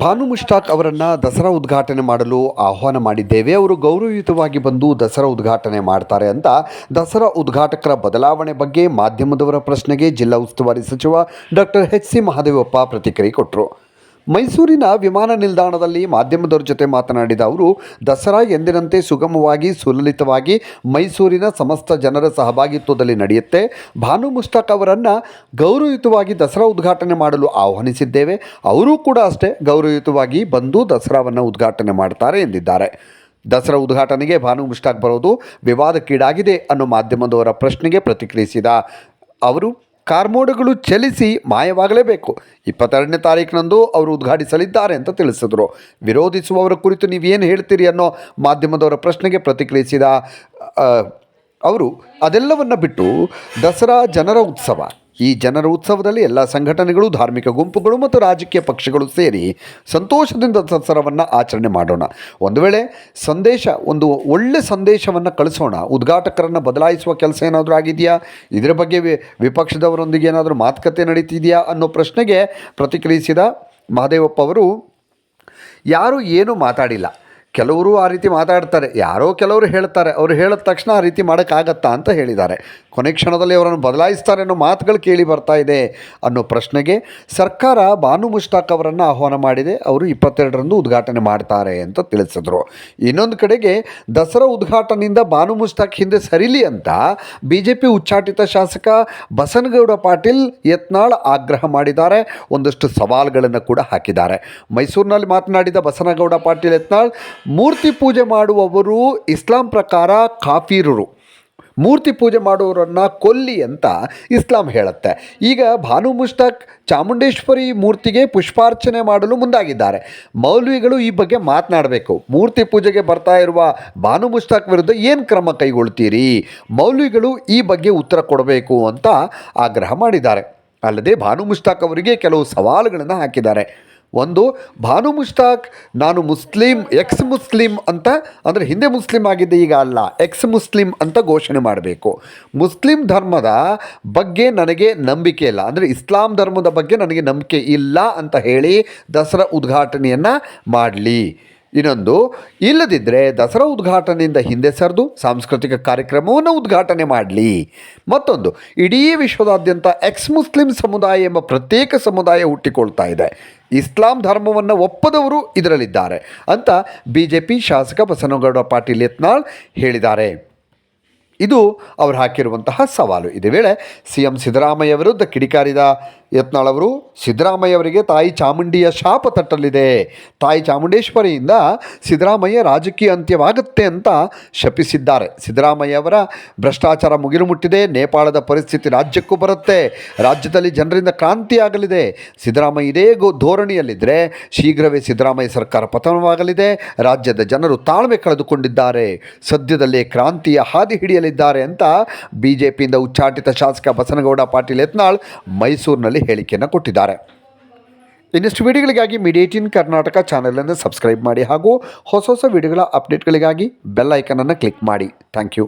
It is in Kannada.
ಭಾನು ಮುಷ್ತಾಕ್ ಅವರನ್ನು ದಸರಾ ಉದ್ಘಾಟನೆ ಮಾಡಲು ಆಹ್ವಾನ ಮಾಡಿದ್ದೇವೆ. ಅವರು ಗೌರವಯುತವಾಗಿ ಬಂದು ದಸರಾ ಉದ್ಘಾಟನೆ ಮಾಡ್ತಾರೆ ಅಂತ ದಸರಾ ಉದ್ಘಾಟಕರ ಬದಲಾವಣೆ ಬಗ್ಗೆ ಮಾಧ್ಯಮದವರ ಪ್ರಶ್ನೆಗೆ ಜಿಲ್ಲಾ ಉಸ್ತುವಾರಿ ಸಚಿವ ಡಾಕ್ಟರ್ ಎಚ್ ಸಿ ಮಹಾದೇವಪ್ಪ ಪ್ರತಿಕ್ರಿಯೆ ಕೊಟ್ಟರು ಮೈಸೂರಿನ ವಿಮಾನ ನಿಲ್ದಾಣದಲ್ಲಿ ಮಾಧ್ಯಮದವರ ಜೊತೆ ಮಾತನಾಡಿದ ಅವರು, ದಸರಾ ಎಂದಿನಂತೆ ಸುಗಮವಾಗಿ, ಸುಲಲಿತವಾಗಿ ಮೈಸೂರಿನ ಸಮಸ್ತ ಜನರ ಸಹಭಾಗಿತ್ವದಲ್ಲಿ ನಡೆಯುತ್ತೆ. ಭಾನು ಮುಷ್ತಾಕ್ ಅವರನ್ನು ಗೌರವಯುತವಾಗಿ ದಸರಾ ಉದ್ಘಾಟನೆ ಮಾಡಲು ಆಹ್ವಾನಿಸಿದ್ದೇವೆ. ಅವರೂ ಕೂಡ ಅಷ್ಟೇ ಗೌರವಯುತವಾಗಿ ಬಂದು ದಸರಾವನ್ನು ಉದ್ಘಾಟನೆ ಮಾಡ್ತಾರೆ ಎಂದಿದ್ದಾರೆ. ದಸರಾ ಉದ್ಘಾಟನೆಗೆ ಭಾನು ಮುಷ್ತಾಕ್ ಬರೋದು ವಿವಾದಕ್ಕೀಡಾಗಿದೆ ಅನ್ನೋ ಮಾಧ್ಯಮದವರ ಪ್ರಶ್ನೆಗೆ ಪ್ರತಿಕ್ರಿಯಿಸಿದ ಅವರು ಕಾರ್ಮೋಡಗಳು ಚಲಿಸಿ ಮಾಯವಾಗಲೇಬೇಕು. ಇಪ್ಪತ್ತೆರಡನೇ ತಾರೀಕಿನಂದು ಅವರು ಉದ್ಘಾಟಿಸಲಿದ್ದಾರೆ ಅಂತ ತಿಳಿಸಿದರು. ವಿರೋಧಿಸುವವರ ಕುರಿತು ನೀವೇನು ಹೇಳ್ತೀರಿ ಅನ್ನೋ ಮಾಧ್ಯಮದವರ ಪ್ರಶ್ನೆಗೆ ಪ್ರತಿಕ್ರಿಯಿಸಿದ ಅವರು ಅದೆಲ್ಲವನ್ನು ಬಿಟ್ಟು ದಸರಾ ಜನರ ಉತ್ಸವ. ಈ ಜನರ ಉತ್ಸವದಲ್ಲಿ ಎಲ್ಲ ಸಂಘಟನೆಗಳು, ಧಾರ್ಮಿಕ ಗುಂಪುಗಳು ಮತ್ತು ರಾಜಕೀಯ ಪಕ್ಷಗಳು ಸೇರಿ ಸಂತೋಷದಿಂದ ಸತ್ಸರವನ್ನು ಆಚರಣೆ ಮಾಡೋಣ. ಒಂದು ವೇಳೆ ಸಂದೇಶ, ಒಂದು ಒಳ್ಳೆ ಸಂದೇಶವನ್ನು ಕಳಿಸೋಣ, ಉದ್ಘಾಟಕರನ್ನು ಬದಲಾಯಿಸುವ ಕೆಲಸ ಏನಾದರೂ ಆಗಿದೆಯಾ? ಇದರ ಬಗ್ಗೆ ವಿಪಕ್ಷದವರೊಂದಿಗೆ ಏನಾದರೂ ಮಾತುಕತೆ ನಡೀತಿದೆಯಾ ಅನ್ನೋ ಪ್ರಶ್ನೆಗೆ ಪ್ರತಿಕ್ರಿಯಿಸಿದ ಮಹದೇವಪ್ಪ ಅವರು, ಯಾರೂ ಏನೂ ಮಾತಾಡಿಲ್ಲ. ಕೆಲವರು ಆ ರೀತಿ ಮಾತಾಡ್ತಾರೆ. ಯಾರೋ ಕೆಲವರು ಹೇಳ್ತಾರೆ. ಅವರು ಹೇಳಿದ ತಕ್ಷಣ ಆ ರೀತಿ ಮಾಡೋಕ್ಕಾಗತ್ತಾ ಅಂತ ಹೇಳಿದ್ದಾರೆ. ಕೊನೆ ಕ್ಷಣದಲ್ಲಿ ಅವರನ್ನು ಬದಲಾಯಿಸ್ತಾರೆ ಅನ್ನೋ ಮಾತುಗಳು ಕೇಳಿ ಬರ್ತಾ ಇದೆ ಅನ್ನೋ ಪ್ರಶ್ನೆಗೆ ಸರ್ಕಾರ ಬಾನು ಮುಷ್ತಾಕ್ ಅವರನ್ನು ಆಹ್ವಾನ ಮಾಡಿದೆ. ಅವರು ಇಪ್ಪತ್ತೆರಡರಂದು ಉದ್ಘಾಟನೆ ಮಾಡ್ತಾರೆ ಅಂತ ತಿಳಿಸಿದ್ರು. ಇನ್ನೊಂದು ಕಡೆಗೆ ದಸರಾ ಉದ್ಘಾಟನೆಯಿಂದ ಬಾನು ಮುಷ್ತಾಕ್ ಹಿಂದೆ ಸರಿಲಿ ಅಂತ ಬಿ ಜೆ ಪಿ ಉಚ್ಚಾಟಿತ ಶಾಸಕ ಬಸನಗೌಡ ಪಾಟೀಲ್ ಯತ್ನಾಳ್ ಆಗ್ರಹ ಮಾಡಿದ್ದಾರೆ. ಒಂದಷ್ಟು ಸವಾಲುಗಳನ್ನು ಕೂಡ ಹಾಕಿದ್ದಾರೆ. ಮೈಸೂರಿನಲ್ಲಿ ಮಾತನಾಡಿದ ಬಸನಗೌಡ ಪಾಟೀಲ್ ಯತ್ನಾಳ್ ಮೂರ್ತಿ ಪೂಜೆ ಮಾಡುವವರು ಇಸ್ಲಾಂ ಪ್ರಕಾರ ಕಾಫೀರರು. ಮೂರ್ತಿ ಪೂಜೆ ಮಾಡುವವರನ್ನು ಕೊಲ್ಲಿ ಅಂತ ಇಸ್ಲಾಂ ಹೇಳುತ್ತೆ. ಈಗ ಭಾನು ಮುಷ್ತಾಕ್ ಚಾಮುಂಡೇಶ್ವರಿ ಮೂರ್ತಿಗೆ ಪುಷ್ಪಾರ್ಚನೆ ಮಾಡಲು ಮುಂದಾಗಿದ್ದಾರೆ. ಮೌಲ್ವಿಗಳು ಈ ಬಗ್ಗೆ ಮಾತನಾಡಬೇಕು. ಮೂರ್ತಿ ಪೂಜೆಗೆ ಬರ್ತಾ ಇರುವ ಭಾನು ಮುಷ್ತಾಕ್ ವಿರುದ್ಧ ಏನು ಕ್ರಮ ಕೈಗೊಳ್ತೀರಿ? ಮೌಲ್ವಿಗಳು ಈ ಬಗ್ಗೆ ಉತ್ತರ ಕೊಡಬೇಕು ಅಂತ ಆಗ್ರಹ ಮಾಡಿದ್ದಾರೆ. ಅಲ್ಲದೆ ಭಾನು ಮುಷ್ತಾಕ್ ಅವರಿಗೆ ಕೆಲವು ಸವಾಲುಗಳನ್ನು ಹಾಕಿದ್ದಾರೆ. ಒಂದು, ಭಾನು ಮುಷ್ತಾಕ್, ನಾನು ಮುಸ್ಲಿಂ ಎಕ್ಸ್ ಮುಸ್ಲಿಂ ಅಂತ, ಅಂದರೆ ಹಿಂದೆ ಮುಸ್ಲಿಂ ಆಗಿದ್ದೆ, ಈಗ ಅಲ್ಲ ಎಕ್ಸ್ ಮುಸ್ಲಿಂ ಅಂತ ಘೋಷಣೆ ಮಾಡಬೇಕು. ಮುಸ್ಲಿಂ ಧರ್ಮದ ಬಗ್ಗೆ ನನಗೆ ನಂಬಿಕೆ ಇಲ್ಲ. ಅಂದರೆ ಇಸ್ಲಾಂ ಧರ್ಮದ ಬಗ್ಗೆ ನನಗೆ ನಂಬಿಕೆ ಇಲ್ಲ ಅಂತ ಹೇಳಿ ದಸರಾ ಉದ್ಘಾಟನೆಯನ್ನು ಮಾಡಲಿ. ಇನ್ನೊಂದು ಇಲ್ಲದಿದ್ದರೆ ದಸರಾ ಉದ್ಘಾಟನೆಯಿಂದ ಹಿಂದೆ ಸರಿದು ಸಾಂಸ್ಕೃತಿಕ ಕಾರ್ಯಕ್ರಮವನ್ನು ಉದ್ಘಾಟನೆ ಮಾಡಲಿ. ಮತ್ತೊಂದು, ಇಡೀ ವಿಶ್ವದಾದ್ಯಂತ ಎಕ್ಸ್ ಮುಸ್ಲಿಂ ಸಮುದಾಯ ಎಂಬ ಪ್ರತ್ಯೇಕ ಸಮುದಾಯ ಹುಟ್ಟಿಕೊಳ್ತಾ ಇದೆ. ಇಸ್ಲಾಂ ಧರ್ಮವನ್ನು ಒಪ್ಪದವರು ಇದರಲ್ಲಿದ್ದಾರೆ ಅಂತ ಬಿ ಜೆ ಪಿ ಶಾಸಕ ಬಸನಗೌಡ ಪಾಟೀಲ್ ಯತ್ನಾಳ್ ಹೇಳಿದ್ದಾರೆ. ಇದು ಅವರು ಹಾಕಿರುವಂತಹ ಸವಾಲು. ಇದೇ ವೇಳೆ ಸಿ ಎಂ ಸಿದ್ದರಾಮಯ್ಯ ವಿರುದ್ಧ ಕಿಡಿಕಾರಿದ ಯತ್ನಾಳ್ ಅವರು ಸಿದ್ದರಾಮಯ್ಯ ಅವರಿಗೆ ತಾಯಿ ಚಾಮುಂಡಿಯ ಶಾಪ ತಟ್ಟಲಿದೆ. ತಾಯಿ ಚಾಮುಂಡೇಶ್ವರಿಯಿಂದ ಸಿದ್ದರಾಮಯ್ಯ ರಾಜಕೀಯ ಅಂತ್ಯವಾಗುತ್ತೆ ಅಂತ ಶಪಿಸಿದ್ದಾರೆ. ಸಿದ್ದರಾಮಯ್ಯ ಅವರ ಭ್ರಷ್ಟಾಚಾರ ಮುಗಿಲು ಮುಟ್ಟಿದೆ ನೇಪಾಳದ ಪರಿಸ್ಥಿತಿ ರಾಜ್ಯಕ್ಕೂ ಬರುತ್ತೆ. ರಾಜ್ಯದಲ್ಲಿ ಜನರಿಂದ ಕ್ರಾಂತಿ ಆಗಲಿದೆ. ಸಿದ್ದರಾಮಯ್ಯ ಇದೇ ಗೋ ಧೋರಣೆಯಲ್ಲಿದ್ದರೆ ಶೀಘ್ರವೇ ಸಿದ್ದರಾಮಯ್ಯ ಸರ್ಕಾರ ಪತನವಾಗಲಿದೆ. ರಾಜ್ಯದ ಜನರು ತಾಳ್ಮೆ ಕಳೆದುಕೊಂಡಿದ್ದಾರೆ. ಸದ್ಯದಲ್ಲೇ ಕ್ರಾಂತಿಯ ಹಾದಿ ಹಿಡಿಯಲಿದ್ದಾರೆ ಅಂತ ಬಿ ಜೆ ಪಿಯಿಂದ ಉಚ್ಚಾಟಿತ ಶಾಸಕ ಬಸನಗೌಡ ಪಾಟೀಲ್ ಯತ್ನಾಳ್ ಮೈಸೂರಿನಲ್ಲಿ ಹೇಳಿಕೆಯನ್ನು ಕೊಟ್ಟಿದ್ದಾರೆ. ಇನ್ನಷ್ಟು ವಿಡಿಯೋಗಳಿಗಾಗಿ ಮೀಡಿಯೇಟಿನ್ ಕರ್ನಾಟಕ ಚಾನಲನ್ನು ಸಬ್ಸ್ಕ್ರೈಬ್ ಮಾಡಿ ಹಾಗೂ ಹೊಸ ಹೊಸ ವಿಡಿಯೋಗಳ ಅಪ್ಡೇಟ್ಗಳಿಗಾಗಿ ಬೆಲ್ ಐಕನನ್ನು ಕ್ಲಿಕ್ ಮಾಡಿ. Thank you